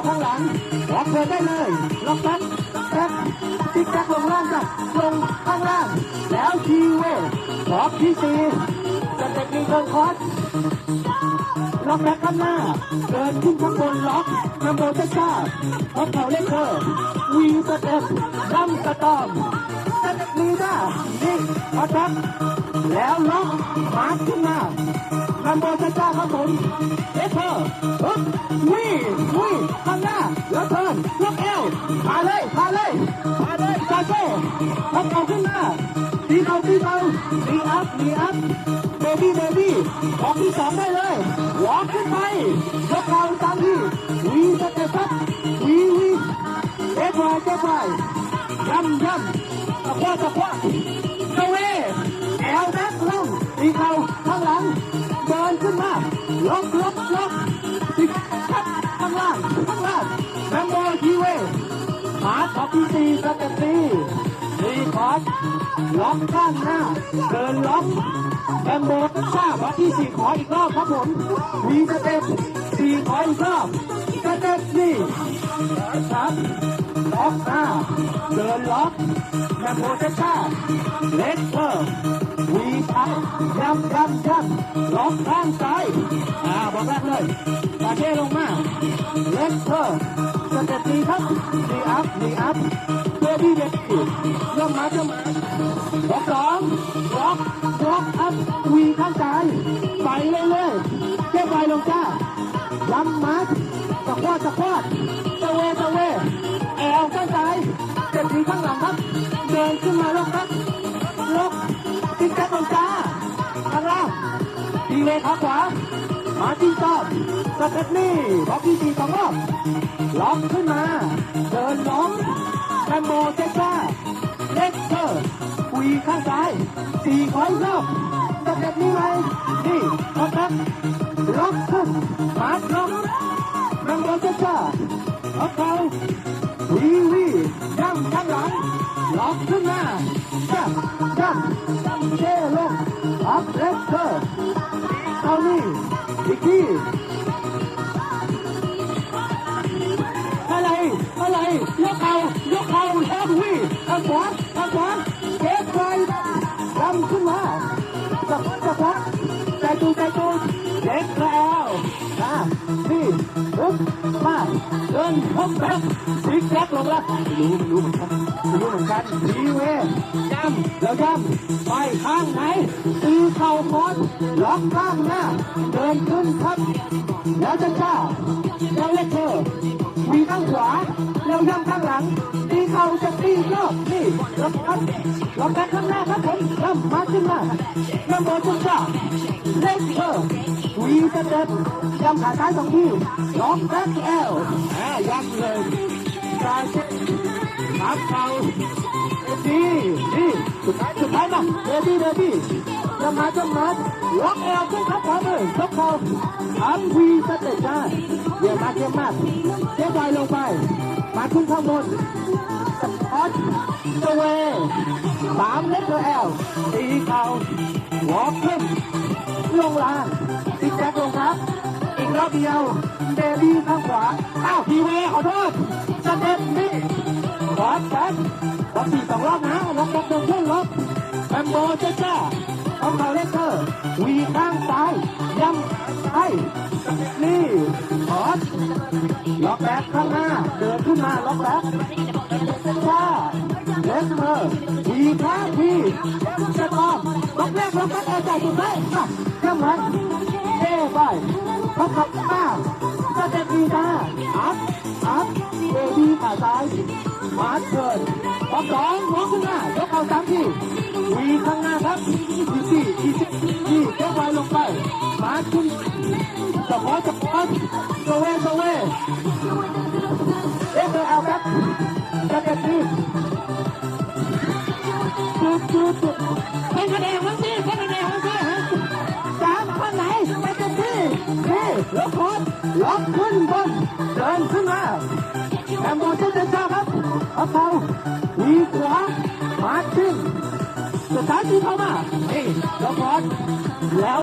อาข้างหลังล็อกเดินได้เลยล็อกแบ็คแบ็คติ๊กแบ็คลงล่างจ้ะลงข้างล่าง แล้วทีเวล็อกที่สี่สเต็ปมีเทิร์นคอร์สล็อกแบ็คข้างหน้า เดินขึ้นข้างบนล็อกนำโบเซซ่าล็อกเข่าเล่นเธอวีสเต็ปดัมสตอมสเต็ปลีด้านี่พอทับแล้วล็อกมาร์คขึ้นมานำโบเซซ่าครับผมเอเธอร์ฮึบวี ตีเข่าตีเข่าตีอัพตีอัพเบบี้เบบี้ออกที่สองได้เลยวอล์กขึ้นไปยกเข่าตามที่วีสเตปครับวีวีเจ็บไปเจ็บไปย่ำย่ำตะคว้าตะคว้าเจเวแอลแบ็คลงตีเข่าข้างหลังเดินขึ้นมาล็อกล็อกล็อกติดครับข้างล่างข้างล่างแบมโบทีเวมาร์คออกที่สี่สเต็ปสี่ อร์ดล็อกข้างหน้า เดินล็อกแบมโบทราบว่าที่สี่ขออีกรอบครับผมมีสเต็ปสี่ขออีกรอบสเต็ปนี่ครับล็อกหน้า เดินล็อกแบมโบเซช่าเล็กเตอร์วีชักย้ำย้ำย้ำล็อกข้างซ้ายอ่าบอกแรกเลยปาเช่ลงมาเล็กเตอร์สเต็ปนี้ครับดีอัพดีอัพ เบบี้เบบี้ย่ำมาย่ำมาล็อกสองล็อกล็อกอัพวีข้างซ้ายไปเรื่อยๆเจ้าไปลงจ้าย้ำมัดตะควาดตะควาดตะเวตะเวแอลข้างซ้ายเจ็บทีข้างหลังครับ เดินขึ้นมาล็อกครับล็อกติ๊กแจ็คลงจ้าข้างล่างดีเลยขาขวามาจิ้งจอบสเต็ปนี่บล็อกที่สี่สองรอบล็อกขึ้นมา เดินล็อก มโบเจซ่าเล็กเตอร์คุยข้างซ้ายสี่ขออีกรอบสเต็ปนี้ไหมนี่คอนแทคล็อกขึ้นมาร์คล็อกนังโดเซจ้าล็อกเขาวีวีย่ำข้างหลังล็อกขึ้นมาย่ำย่ำเช่ลงอัพเล็กเตอร์เอานี่อีกที ข่ายกเข่าแล้ววีข้างขวาข้างขวาเก็บไว้ดำขึ้นมาสักสักพักใจตูใจตูเด็กแล้วอะนี่ปุ๊บ เดินพบแบบซิกแซกลงละไม่รู้ไม่รู้เหมือนกันไม่รู้เหมือนกันดีเวยย้ำแล้วย้ำไปข้างไหนตีเข่าคอนล็อกข้างหน้า เดินขึ้นครับ แล้วจะจ้าแล้วเล็กเธอมีข้างขวา แล้วย่ำข้างหลังตีเข่าจะตีรอบนี่ล็อกครับล็อกแบ็คข้างหน้าครับผมย่ำมาขึ้นมาย่ำบอลจุดจ้าเล็กเธอ วีสเต็ปยำขาซ้ายสองทีล็อกแบ็คแอลอ่าย่ำเลยกาเช็ขาเข่าดีดีสุดท้ายสุดท้ายมาเบบี้เบบี้จะมาจะมาล็อกแอลขึ้นครับขวามือกเข่าอัพวีสเต็ปได้เยี่ยมมากเยี่ยมมากเจ๊บอยลงไป มาขึ้นข้างบนสปอตสเวย์สามเล็กเทอร์แอลตีเข่าวอล์กขึ้นลงล่าง เดียวเบบี้ข้างขวา อ้าวทีเวขอโทษสเต็ปนี่ขอแบ็คล็อกสี่สองรอบนะล็อกล็อกเดินขึ้นล็อกแบมโบเจ๊จ้าต้องเขาเล็กเตอร์ วีข้างซ้ายย่ำซ้นี่ขอล็อกแบ็คข้างหน้า เดินขึ้นมาล็อกแบ็คจ้าเลสเตอร์วีข้างวีจะต้องล็อกแรกล็อกแบ็คเอาใจสุดท้ายอะเข้มไว้เท่ไป เขาขับมาก็จะดีจ้าอัพอัพเบบี้ขาซ้ายมาร์เทิร์นล็อกสองล็อกขึ้นหน้ายกเอาสามทีวีข้างหน้าครับอีสี่อีสี่อีเจ้าไวลงไป มาร์ขึ้นสปอร์ตสปอร์ตโซเวโซเวเอฟเอลครับจะเก็บทีจุดจุดจุดเป็นคะแนนมั้งสิ ล็อกคอร์ดล็อกขึ้นบนเดินขึ้นมาแอมโบเจนเดซ่าครับเอาเท้าวีขวามาขึ้นสุดท้ายที่เข้ามานี่ล็อกคอร์ดแล้ว